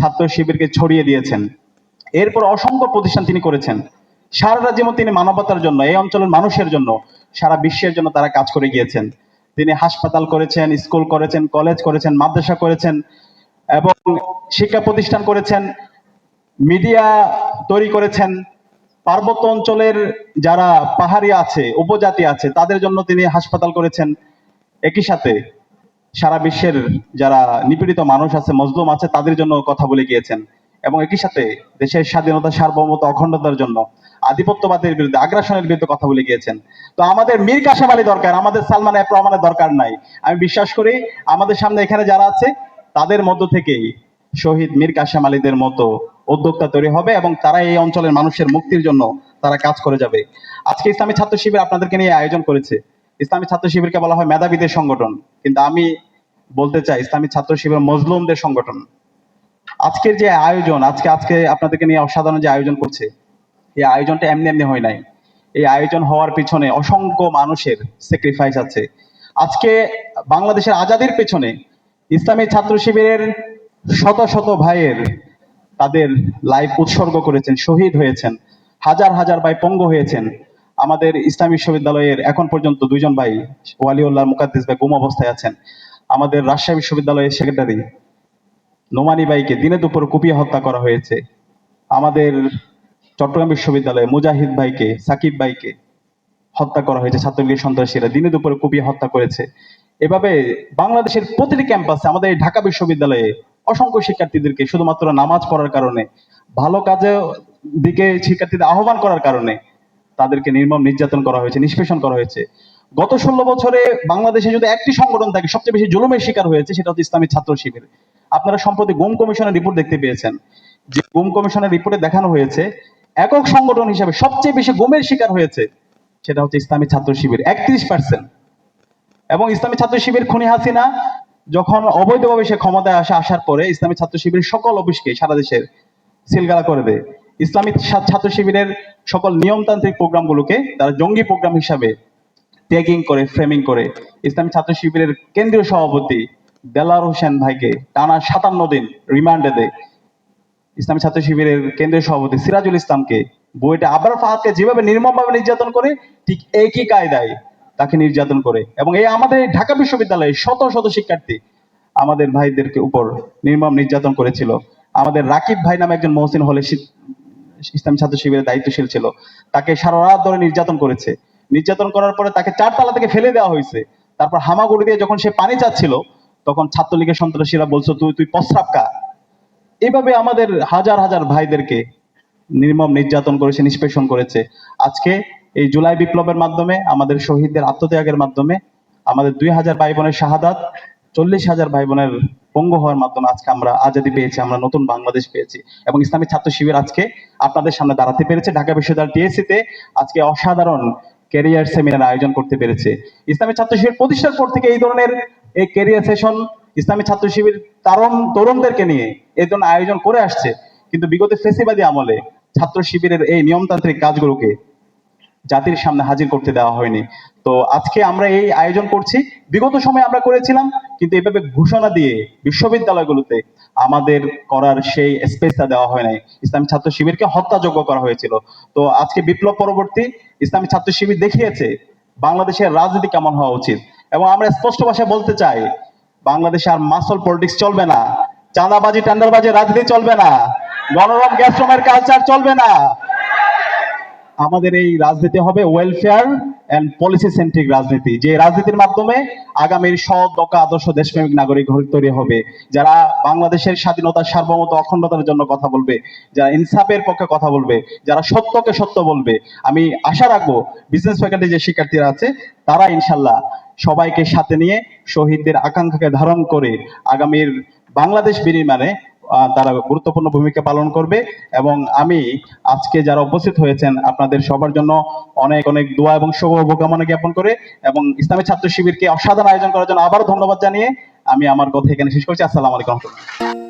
ছাত্র শিবিরকে ছড়িয়ে দিয়েছেন। এরপর অসংখ্য প্রতিষ্ঠান তিনি করেছেন। সারা রাজ্যে তিনি মানবতার জন্য, এই অঞ্চলের মানুষের জন্য, সারা বিশ্বের জন্য তারা কাজ করে গিয়েছেন। তিনি হাসপাতাল করেছেন, স্কুল করেছেন, কলেজ করেছেন, মাদ্রাসা করেছেন এবং শিক্ষা প্রতিষ্ঠান করেছেন, মিডিয়া তৈরি করেছেন। পার্বত্য অঞ্চলের যারা পাহাড়ি আছে, উপজাতি আছে, তাদের জন্য তিনি হাসপাতাল করেছেন। একই সাথে সারা বিশ্বের যারা নিপীড়িত মানুষ আছে, মজলুম আছে, তাদের জন্য কথা বলে গিয়েছেন। এবং একই সাথে দেশের স্বাধীনতা, সার্বভৌমত্ব, অখণ্ডতার জন্য আধিপত্যবাদের বিরুদ্ধে, আগ্রাসনের বিরুদ্ধে কথা বলে গিয়েছেন। তো আমাদের মীর কাশেম আলী দরকার, আমাদের সালমান এফ দরকার নাই। আমি বিশ্বাস করি আমাদের সামনে এখানে যারা আছে, তাদের মধ্য থেকেই শহীদ মীর কাশেম আলীদের মতো উদ্যোক্তা তৈরি হবে এবং তারা এই অঞ্চলের মানুষের মুক্তির জন্য তারা কাজ করে যাবে। আজকে ইসলামী ছাত্র শিবির আপনাদেরকে নিয়ে আয়োজন করেছে। ইসলামী ছাত্র শিবিরকে বলা হয় মেধাবীদের সংগঠন। কিন্তু আমি বলতে চাই, ইসলামী ছাত্র শিবির মজলুমদের সংগঠন। আজকের যে আয়োজন, আজকে আজকে আপনাদেরকে নিয়ে অসাধারণ যে আয়োজন করছে, এই আয়োজনটা এমনি এমনি হয় নাই। এই আয়োজন হওয়ার পিছনে অসংখ্য মানুষের স্যাক্রিফাইস আছে। আজকে বাংলাদেশের আজাদির পেছনে ইসলামী ছাত্র শিবিরের শত শত ভাইয়ের তাদের লাইফ উৎসর্গ করেছেন, শহীদ হয়েছেন, হাজার হাজার ভাই পঙ্গ হয়েছেন। আমাদের ইসলাম বিশ্ববিদ্যালয়ের এখন পর্যন্ত দুইজন ভাই ওয়ালিউল্লাহ মুকাদ্দিস ভাই গুম অবস্থায় আছেন। আমাদের রাজশাহী বিশ্ববিদ্যালয়ের সেক্রেটারি নোমানি ভাইকে দিনে দুপুর কুপিয়ে হত্যা করা হয়েছে। আমাদের চট্টগ্রাম বিশ্ববিদ্যালয়ে মুজাহিদ ভাইকে, সাকিব ভাইকে হত্যা করা হয়েছে ছাত্রলীগের সন্ত্রাসীরা। দিনে দুপুরে কুপিয়ে হত্যা করেছে। এভাবে বাংলাদেশের প্রতিটি ক্যাম্পাসে আমাদের এই ঢাকা বিশ্ববিদ্যালয়ে অসংখ্য শিক্ষার্থীদেরকে শুধুমাত্র নামাজ পড়ার কারণে, ভালো কাজে দিকে শিক্ষার্থীদের আহ্বান করার কারণে তাদেরকে নির্মম নির্যাতন করা হয়েছে, নিষ্পেষণ করা হয়েছে। গত ষোলো বছরে বাংলাদেশে যদি একটি সংগঠন থাকে, সবচেয়ে বেশি জুলুমের শিকার হয়েছে, সেটা হচ্ছে ইসলামী ছাত্র শিবির। আপনারা সম্প্রতি গুম কমিশনের রিপোর্ট দেখতে পেয়েছেন। যে গুম কমিশনের রিপোর্টে দেখানো হয়েছে, একক সংগঠন হিসাবে সবচেয়ে বেশি গুমের শিকার হয়েছে, সেটা হচ্ছে ইসলামী ছাত্র শিবির, একত্রিশ পার্সেন্ট এবং ইসলামী ছাত্র শিবির খুনি হাসিনা যখন অবৈধভাবে সে ক্ষমতায় আসে, আসার পরে ইসলামী ছাত্র শিবিরের সকল অফিসকে সারা দেশের সিলগালা করে দেয়। ইসলামী ছা- ছাত্র শিবিরের সকল নিয়মতান্ত্রিক প্রোগ্রামগুলোকে তারা জঙ্গি প্রোগ্রাম হিসাবে ট্যাগিং করে ফ্রেমিং করে। ইসলামী ছাত্র শিবিরের কেন্দ্রীয় সভাপতি দেলার হোসেন ভাইকে টানা সাতান্ন দিন রিমান্ডে দেয়। ইসলামী ছাত্র শিবিরের কেন্দ্রীয় সভাপতি সিরাজুল ইসলামকে বইটা আবার ফাহাদকে যেভাবে নির্মমভাবে নির্যাতন করে, ঠিক একই কায়দায় তাকে নির্যাতন করে। এবং এই আমাদের ঢাকা বিশ্ববিদ্যালয়ে শত শত শিক্ষার্থী আমাদের ভাইদেরকে উপর নির্মম নির্যাতন করেছিল। আমাদের রাকিব ভাই নামে একজন মহসিন হলে ইসলামী ছাত্র শিবিরের দায়িত্বশীল ছিল। তাকে সারা রাত ধরে নির্যাতন করেছে। নির্যাতন করার পরে তাকে চারতলা থেকে ফেলে দেওয়া হয়েছে। তারপর হামাগুড়ি দিয়ে যখন সে পানি চাচ্ছিল, তখন ছাত্রলীগের সন্ত্রাসীরা বলছো, তুই তুই প্রস্রাব কা এইভাবে আমাদের হাজার হাজার ভাইদেরকে নির্মম নির্যাতন করেছে, নিষ্পেষণ করেছে। আজকে এই জুলাই বিপ্লবের মাধ্যমে, আমাদের শহীদদের আত্মত্যাগের মাধ্যমে, আমাদের দুই হাজার ভাই বোনের শাহাদাত চল্লিশ হাজার ভাই বোনের পঙ্গু হওয়ার মাধ্যমে আজকে আমরা আজাদি পেয়েছি, আমরা নতুন বাংলাদেশ পেয়েছি এবং ইসলামী ছাত্র শিবির আজকে আপনাদের সামনে দাঁড়াতে পেরেছে। ঢাকা বিশ্ববিদ্যালয় টিএসসি তে আজকে অসাধারণ ক্যারিয়ার সেমিনার আয়োজন করতে পেরেছে। ইসলামী ছাত্র শিবির প্রতিষ্ঠার পর থেকে এই ধরনের এই ক্যারিয়ার সেশন ইসলামী ছাত্র শিবির তরুণ তরুণদেরকে নিয়ে এই ধরনের আয়োজন করে আসছে। কিন্তু বিগত ফেসিবাদী আমলে ছাত্র শিবিরের এই নিয়মতান্ত্রিক কাজগুলোকে জাতির সামনে হাজির করতে দেওয়া হয়নি। তো আজকে আমরা এই আয়োজন করছি। বিগত সময় আমরা করেছিলাম, কিন্তু এভাবে ঘোষণা দিয়ে বিশ্ববিদ্যালয়গুলোতে আমাদের করার সেই স্পেসটা দেওয়া হয় নাই। ইসলামী ছাত্র শিবিরকে হত্যাযোগ্য করা হয়েছিল। তো আজকে বিপ্লব পরবর্তী ইসলামী ছাত্র শিবির দেখিয়েছে, বাংলাদেশের রাজনীতি কেমন হওয়া উচিত? এবং আমরা স্পষ্ট ভাষায় বলতে চাই, বাংলাদেশে আর মাসল পলিটিক্স চলবে না, চাঁদাবাজি টেন্ডারবাজি রাজনীতি চলবে না গণরম গ্যাস্ট্রমের কালচার চলবে না। আমাদের এই রাজনীতি হবে ওয়েলফেয়ার এন্ড পলিসি সেন্ট্রিক রাজনীতি, যে রাজনীতির মাধ্যমে আগামীর সৎ দকা আদর্শ, দেশপ্রেমিক নাগরিক তৈরি হবে। যারা বাংলাদেশের স্বাধীনতা, সার্বভৌমত্ব, অখণ্ডতার জন্য কথা বলবে, যারা ইনসাফের পক্ষে কথা বলবে, যারা সত্যকে সত্য বলবে, আমি আশা রাখব বিজনেস ফ্যাকাল্টি যে শিক্ষার্থীরা আছে, তারা ইনশাল্লাহ সবাইকে সাথে নিয়ে শহীদদের আকাঙ্ক্ষাকে ধারণ করে আগামীর বাংলাদেশ বিনির্মাণে তারা গুরুত্বপূর্ণ ভূমিকা পালন করবে এবং আমি আজকে যারা উপস্থিত হয়েছেন, আপনাদের সবার জন্য অনেক অনেক দোয়া এবং শুভকামনা জ্ঞাপন করে এবং ইসলামী ছাত্র শিবিরকে অসাধারণ আয়োজন করার জন্য আবারও ধন্যবাদ জানিয়ে আমি আমার কথা এখানে শেষ করছি আসসালামু আলাইকুম।